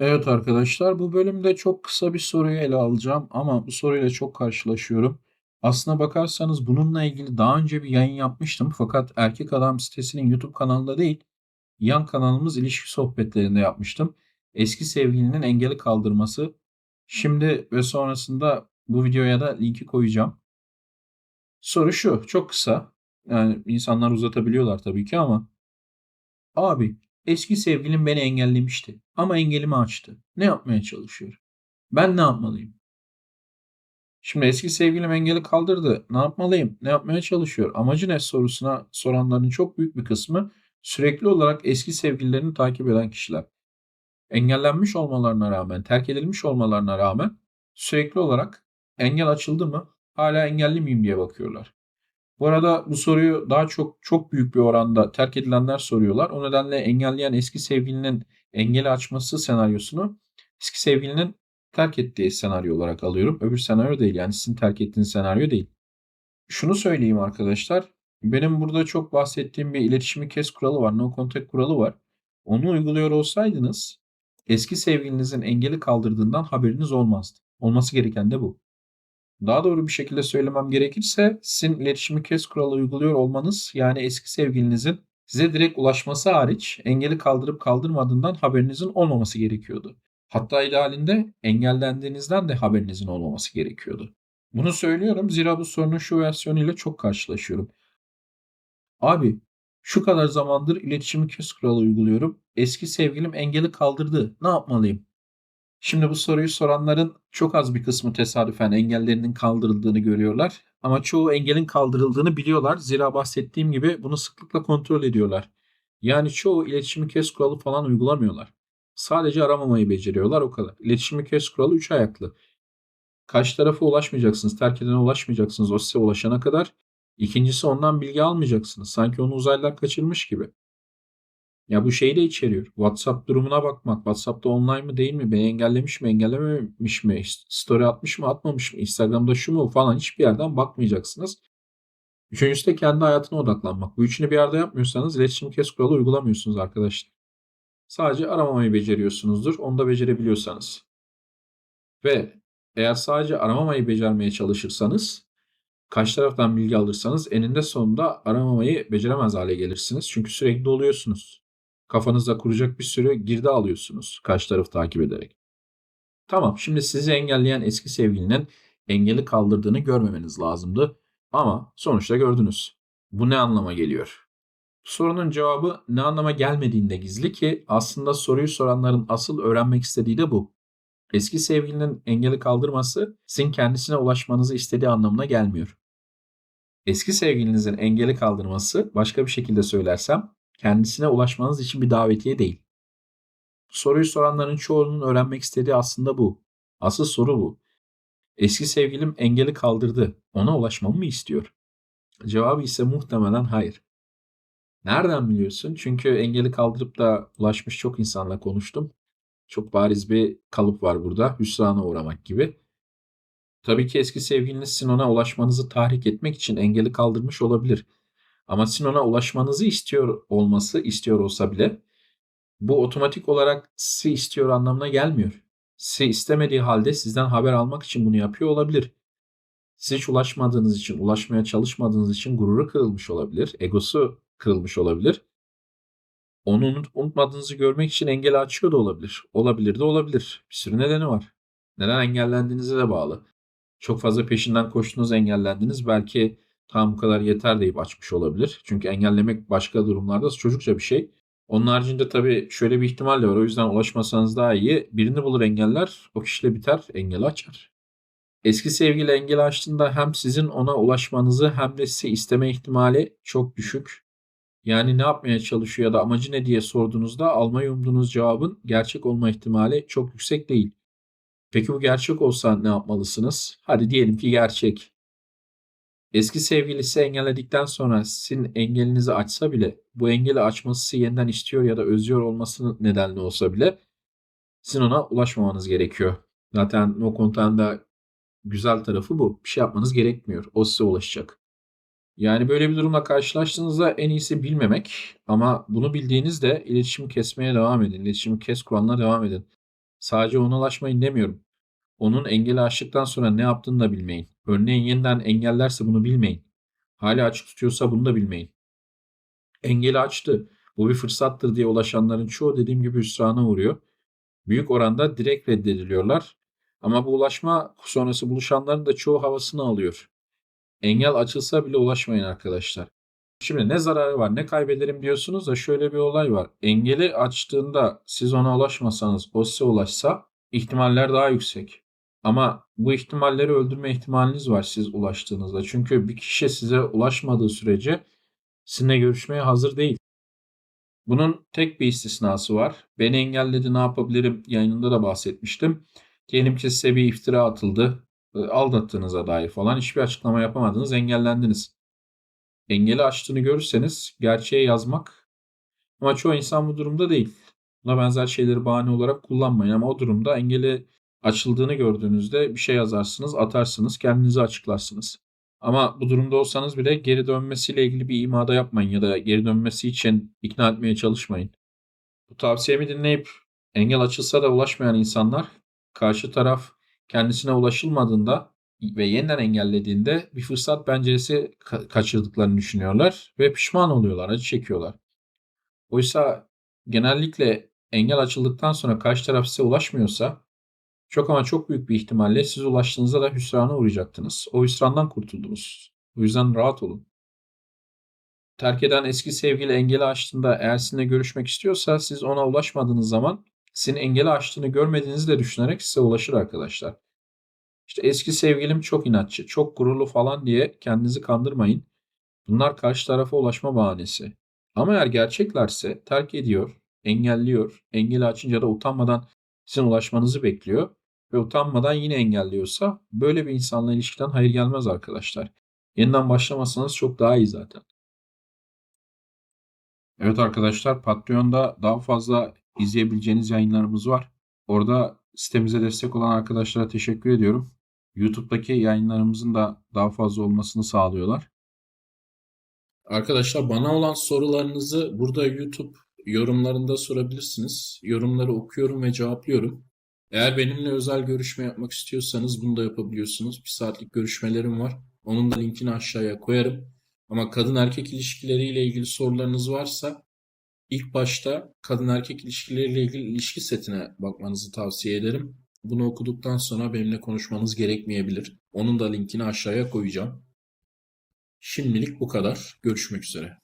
Evet arkadaşlar, bu bölümde çok kısa bir soruyu ele alacağım ama bu soruyla çok karşılaşıyorum. Aslına bakarsanız bununla ilgili daha önce bir yayın yapmıştım fakat Erkek Adam sitesinin YouTube kanalında değil, yan kanalımız ilişki sohbetlerinde yapmıştım. Eski sevgilinin engeli kaldırması. Şimdi ve sonrasında bu videoya da linki koyacağım. Soru şu, çok kısa. Yani insanlar uzatabiliyorlar tabii ki ama Abi, eski sevgilim beni engellemişti ama engelimi açtı. Ne yapmaya çalışıyor? Ben ne yapmalıyım? Şimdi eski sevgilim engeli kaldırdı. Ne yapmalıyım? Ne yapmaya çalışıyor? Amacı ne sorusuna soranların çok büyük bir kısmı sürekli olarak eski sevgililerini takip eden kişiler. Engellenmiş olmalarına rağmen, terk edilmiş olmalarına rağmen sürekli olarak engel açıldı mı? Hala engelli miyim diye bakıyorlar. Bu arada bu soruyu daha çok çok büyük bir oranda terk edilenler soruyorlar. O nedenle engelleyen eski sevgilinin engeli açması senaryosunu eski sevgilinin terk ettiği senaryo olarak alıyorum. Öbür senaryo değil yani sizin terk ettiğiniz senaryo değil. Şunu söyleyeyim arkadaşlar. Benim burada çok bahsettiğim bir iletişimi kes kuralı var. No contact kuralı var. Onu uyguluyor olsaydınız eski sevgilinizin engeli kaldırdığından haberiniz olmazdı. Olması gereken de bu. Daha doğru bir şekilde söylemem gerekirse sizin iletişimi kes kuralı uyguluyor olmanız yani eski sevgilinizin size direkt ulaşması hariç engeli kaldırıp kaldırmadığından haberinizin olmaması gerekiyordu. Hatta idealinde engellendiğinizden de haberinizin olmaması gerekiyordu. Bunu söylüyorum zira bu sorunun şu versiyonuyla çok karşılaşıyorum. Abi şu kadar zamandır iletişimi kes kuralı uyguluyorum. Eski sevgilim engeli kaldırdı. Ne yapmalıyım? Şimdi bu soruyu soranların çok az bir kısmı tesadüfen engellerinin kaldırıldığını görüyorlar. Ama çoğu engelin kaldırıldığını biliyorlar. Zira bahsettiğim gibi bunu sıklıkla kontrol ediyorlar. Yani çoğu iletişimi kes kuralı falan uygulamıyorlar. Sadece aramamayı beceriyorlar o kadar. İletişimi kes kuralı üç ayaklı. Karşı tarafa ulaşmayacaksınız, terk edene ulaşmayacaksınız o size ulaşana kadar. İkincisi ondan bilgi almayacaksınız. Sanki onu uzaylılar kaçırmış gibi. Ya bu şeyi de içeriyor. WhatsApp durumuna bakmak. WhatsApp'ta online mı değil mi? Beni engellemiş mi engellememiş mi? Story atmış mı atmamış mı? Instagram'da şu mu falan hiçbir yerden bakmayacaksınız. Üçüncüsü de kendi hayatına odaklanmak. Bu üçünü bir yerde yapmıyorsanız iletişim kes kuralı uygulamıyorsunuz arkadaşlar. Sadece aramamayı beceriyorsunuzdur. Onu da becerebiliyorsanız. Ve eğer sadece aramamayı becermeye çalışırsanız kaç taraftan bilgi alırsanız eninde sonunda aramamayı beceremez hale gelirsiniz. Çünkü sürekli oluyorsunuz. Kafanızda kuracak bir sürü girdi alıyorsunuz karşı tarafı takip ederek. Tamam şimdi sizi engelleyen eski sevgilinin engeli kaldırdığını görmemeniz lazımdı. Ama sonuçta gördünüz. Bu ne anlama geliyor? Sorunun cevabı ne anlama gelmediğinde gizli ki aslında soruyu soranların asıl öğrenmek istediği de bu. Eski sevgilinin engeli kaldırması sizin kendisine ulaşmanızı istediği anlamına gelmiyor. Eski sevgilinizin engeli kaldırması başka bir şekilde söylersem kendisine ulaşmanız için bir davetiye değil. Soruyu soranların çoğunun öğrenmek istediği aslında bu. Asıl soru bu. Eski sevgilim engeli kaldırdı. Ona ulaşmamı mı istiyor? Cevabı ise muhtemelen hayır. Nereden biliyorsun? Çünkü engeli kaldırıp da ulaşmış çok insanla konuştum. Çok bariz bir kalıp var burada. Hüsrana uğramak gibi. Tabii ki eski sevgiliniz sizin ona ulaşmanızı tahrik etmek için engeli kaldırmış olabilir. Ama sizin ona ulaşmanızı istiyor olması istiyor olsa bile bu otomatik olarak sizi istiyor anlamına gelmiyor. Sizi istemediği halde sizden haber almak için bunu yapıyor olabilir. Siz hiç ulaşmadığınız için, ulaşmaya çalışmadığınız için gururu kırılmış olabilir, egosu kırılmış olabilir. Onu unut, unutmadığınızı görmek için engel açıyor da olabilir. Olabilir de olabilir. Bir sürü nedeni var. Neden engellendiğinize de bağlı. Çok fazla peşinden koştunuz, engellendiniz. Belki tam bu kadar yeter deyip açmış olabilir. Çünkü engellemek başka durumlarda çocukça bir şey. Onun haricinde tabii şöyle bir ihtimal de var. O yüzden ulaşmasanız daha iyi. Birini bulur engeller, o kişiyle biter, engeli açar. Eski sevgili engel açtığında hem sizin ona ulaşmanızı hem de size isteme ihtimali çok düşük. Yani ne yapmaya çalışıyor ya da amacı ne diye sorduğunuzda almayı umduğunuz cevabın gerçek olma ihtimali çok yüksek değil. Peki bu gerçek olsa ne yapmalısınız? Hadi diyelim ki gerçek. Eski sevgilisi engelledikten sonra sizin engelinizi açsa bile bu engeli açması sizi yeniden istiyor ya da özlüyor olması nedenli olsa bile sizin ona ulaşmamanız gerekiyor. Zaten no content'da güzel tarafı bu. Bir şey yapmanız gerekmiyor. O size ulaşacak. Yani böyle bir durumla karşılaştığınızda en iyisi bilmemek ama bunu bildiğinizde iletişimi kesmeye devam edin. İletişimi kes kuralına devam edin. Sadece ona ulaşmayın demiyorum. Onun engeli aştıktan sonra ne yaptığını da bilmeyin. Örneğin yeniden engellerse bunu bilmeyin. Hala açık tutuyorsa bunu da bilmeyin. Engeli açtı. Bu bir fırsattır diye ulaşanların çoğu dediğim gibi hüsrana uğruyor. Büyük oranda direkt reddediliyorlar. Ama bu ulaşma sonrası buluşanların da çoğu havasını alıyor. Engel açılsa bile ulaşmayın arkadaşlar. Şimdi ne zararı var ne kaybederim diyorsunuz da şöyle bir olay var. Engeli açtığında siz ona ulaşmasanız o size ulaşsa ihtimaller daha yüksek. Ama bu ihtimalleri öldürme ihtimaliniz var siz ulaştığınızda. Çünkü bir kişi size ulaşmadığı sürece sizinle görüşmeye hazır değil. Bunun tek bir istisnası var. Beni engelledi ne yapabilirim yayınında da bahsetmiştim. Diyelim ki size bir iftira atıldı. Aldattığınıza dair falan hiçbir açıklama yapamadınız, engellendiniz. Engeli açtığını görürseniz gerçeği yazmak ama çoğu insan bu durumda değil. Buna benzer şeyleri bahane olarak kullanmayın ama o durumda engeli açıldığını gördüğünüzde bir şey yazarsınız, atarsınız, kendinizi açıklarsınız. Ama bu durumda olsanız bile geri dönmesiyle ilgili bir imada yapmayın ya da geri dönmesi için ikna etmeye çalışmayın. Bu tavsiyemi dinleyip engel açılsa da ulaşmayan insanlar karşı taraf kendisine ulaşılmadığında ve yeniden engellediğinde bir fırsat penceresi ka- kaçırdıklarını düşünüyorlar ve pişman oluyorlar, acı çekiyorlar. Oysa genellikle engel açıldıktan sonra karşı taraf size ulaşmıyorsa çok ama çok büyük bir ihtimalle siz ulaştığınızda da hüsrana uğrayacaktınız. O hüsrandan kurtuldunuz. O yüzden rahat olun. Terk eden eski sevgili engeli açtığında eğer sizinle görüşmek istiyorsa siz ona ulaşmadığınız zaman sizin engeli açtığını görmediğinizi de düşünerek size ulaşır arkadaşlar. İşte eski sevgilim çok inatçı, çok gururlu falan diye kendinizi kandırmayın. Bunlar karşı tarafa ulaşma bahanesi. Ama eğer gerçeklerse terk ediyor, engelliyor, engeli açınca da utanmadan sizin ulaşmanızı bekliyor ve utanmadan yine engelliyorsa böyle bir insanla ilişkiden hayır gelmez arkadaşlar. Yeniden başlamasanız çok daha iyi zaten. Evet arkadaşlar Patreon'da daha fazla izleyebileceğiniz yayınlarımız var. Orada sitemize destek olan arkadaşlara teşekkür ediyorum. YouTube'daki yayınlarımızın da daha fazla olmasını sağlıyorlar. Arkadaşlar bana olan sorularınızı burada YouTube yorumlarında sorabilirsiniz. Yorumları okuyorum ve cevaplıyorum. Eğer benimle özel görüşme yapmak istiyorsanız bunu da yapabiliyorsunuz. Bir saatlik görüşmelerim var. Onun da linkini aşağıya koyarım. Ama kadın erkek ilişkileriyle ilgili sorularınız varsa ilk başta kadın erkek ilişkileriyle ilgili ilişki setine bakmanızı tavsiye ederim. Bunu okuduktan sonra benimle konuşmanız gerekmeyebilir. Onun da linkini aşağıya koyacağım. Şimdilik bu kadar. Görüşmek üzere.